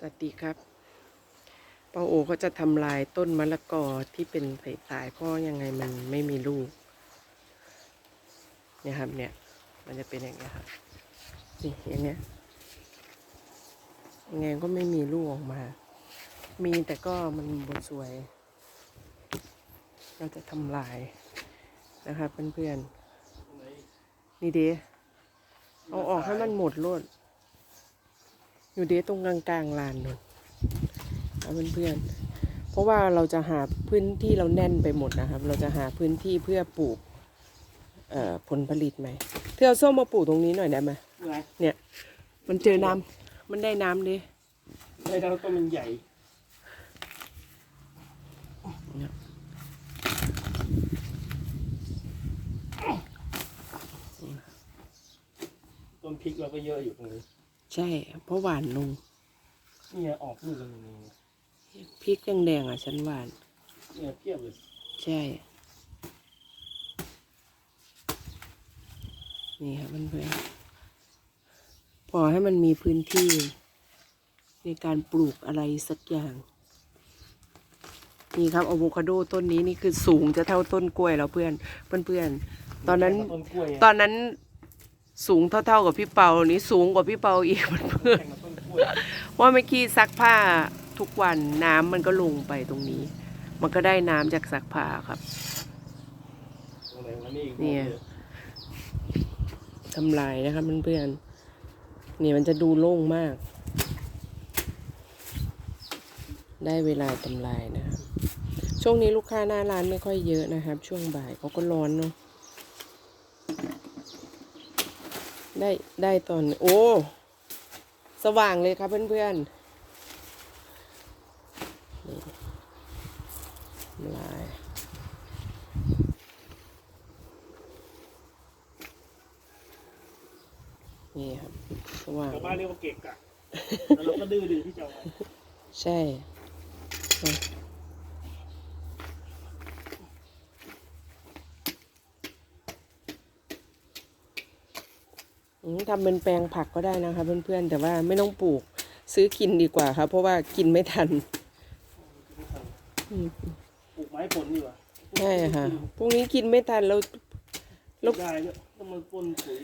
สวัสดีครับปาโอก็จะทำลายต้นมะละกอที่เป็นไผ่ตายเพราะยังไงมันไม่มีลูกเนี่ยครับเนี่ย มันจะเป็นอย่างเงี้ยครับนี่อย่างเงี้ยยังไงก็ไม่มีลูกออกมา มีแต่ก็มันบนสวย เราจะทำลายนะครับเพื่อนๆนี่เดเอาออกให้มันหมดโลด อยู่เดตรงกลางกลางๆลานนู่นนะเพื่อนๆเพราะว่าเราจะหาพื้นที่เราแน่นไปหมดนะครับ เราจะหาพื้นที่เพื่อปลูกเอ่อผลผลิตไหมเธอเอาส้มมาปลูกตรงนี้หน่อยได้ไหมไงเนี่ย มันเจอน้ำมันได้น้ำดิได้แล้วก็มันใหญ่เนี่ยต้นพริกเราก็เยอะอยู่ตรงนี้ ใช่ เพราะหวานลงเนี่ยออกลูกกันอย่างนี้พริกแดงๆอะฉันหวาน เนี่ยเพียบเลยใช่ นี่ครับเพื่อนๆพอให้มันมีพื้นที่ ในการปลูกอะไรสักอย่าง นี่ครับอะโวคาโดต้นนี้นี่คือสูงจะเท่าต้นกล้วยแล้วเพื่อน เพื่อนๆตอนนั้น ต้นกล้วยตอนนั้น สูงเท่าๆกับพี่เปานี้สูงกว่าพี่เปาอีกเพื่อนว่าเมื่อกี้ซักผ้าทุกวันน้ำมันก็ลงไปตรงนี้ มันก็ได้น้ำจากซักผ้าครับเนี่ยทำลายนะครับเพื่อนๆนี่มันจะดูโล่งมาก ได้เวลาทำลายนะครับช่วงนี้ลูกค้าหน้าร้านไม่ค่อยเยอะนะครับ ช่วงบ่ายเขาก็ร้อนเนาะ ได้ได้ตอนโอ้ สว่างเลยครับเพื่อนๆนี่ทำลายนี่ครับ สว่างชาวบ้านเรียกว่าเกะกะแล้วเราก็ดื้อดึงที่จะเอาไว้ใช่อะอืม ทำเป็นแปลงผักก็ได้นะคะเพื่อนๆ แต่ว่าไม่ต้องปลูกซื้อกินดีกว่าครับ เพราะว่ากินไม่ทันอืมปลูกไม้ผลดีกว่าใช่ค่ะพวกนี้กินไม่ทันเราลูกได้ด้วยต้องมาปนปุ๋ย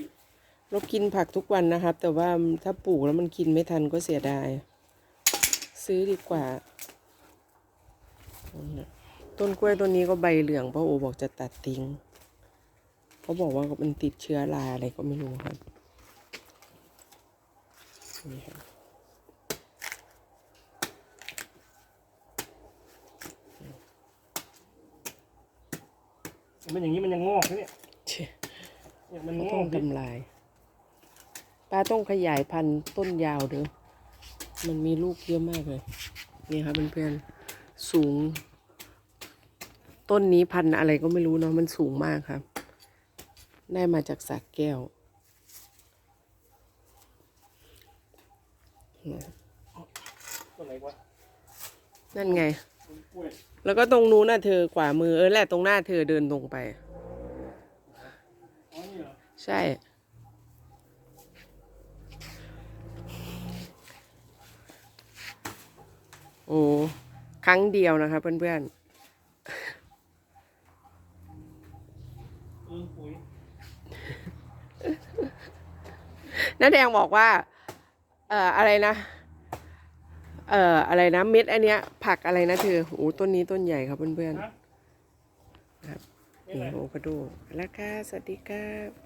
เรากินผักทุกวันนะครับ แต่ว่าถ้าปลูกแล้วมันกินไม่ทันก็เสียดาย ซื้อดีกว่า ต้นกล้วยต้นนี้ก็ใบเหลืองพ่อโอบอกจะตัดทิ้งเขาบอกว่ามันติดเชื้อราอะไรก็ไม่รู้ครับ นี่ครับมันอย่างนี้มันยังงอกนะเนี่ยเชี่ยเนี่ยมันก็งต้อองกดิทำลายป้าต้องขยายพันธุ์ต้นยาวเด้อมันมีลูกเยอะมากเลย นี่ครับเพื่อนๆสูง ต้นนี้พันธุ์อะไรก็ไม่รู้เนาะมันสูงมากครับ ได้มาจากสากแก้ว นไหนวะนั่นไงต้นกล้วยแล้วก็ตรงนู้นน่ะเธอขวามือเออแหละตรงหน้าเธอเดินตรงไปอ๋อนี่เหรอใช่ โอ้ครั้งเดียวนะคะเพื่อนเออปุ๋ยๆน้าแดงบอกว่าเอ่ออะไรนะ เอ่ออะไรนะ เม็ดอันเนี้ย ผักอะไรนะเธอโอ้ต้นนี้ต้นใหญ่ครับเพื่อนๆครับนี่ๆอะไรนี่โอคาโดแล้วค่ะสวัสดีครับ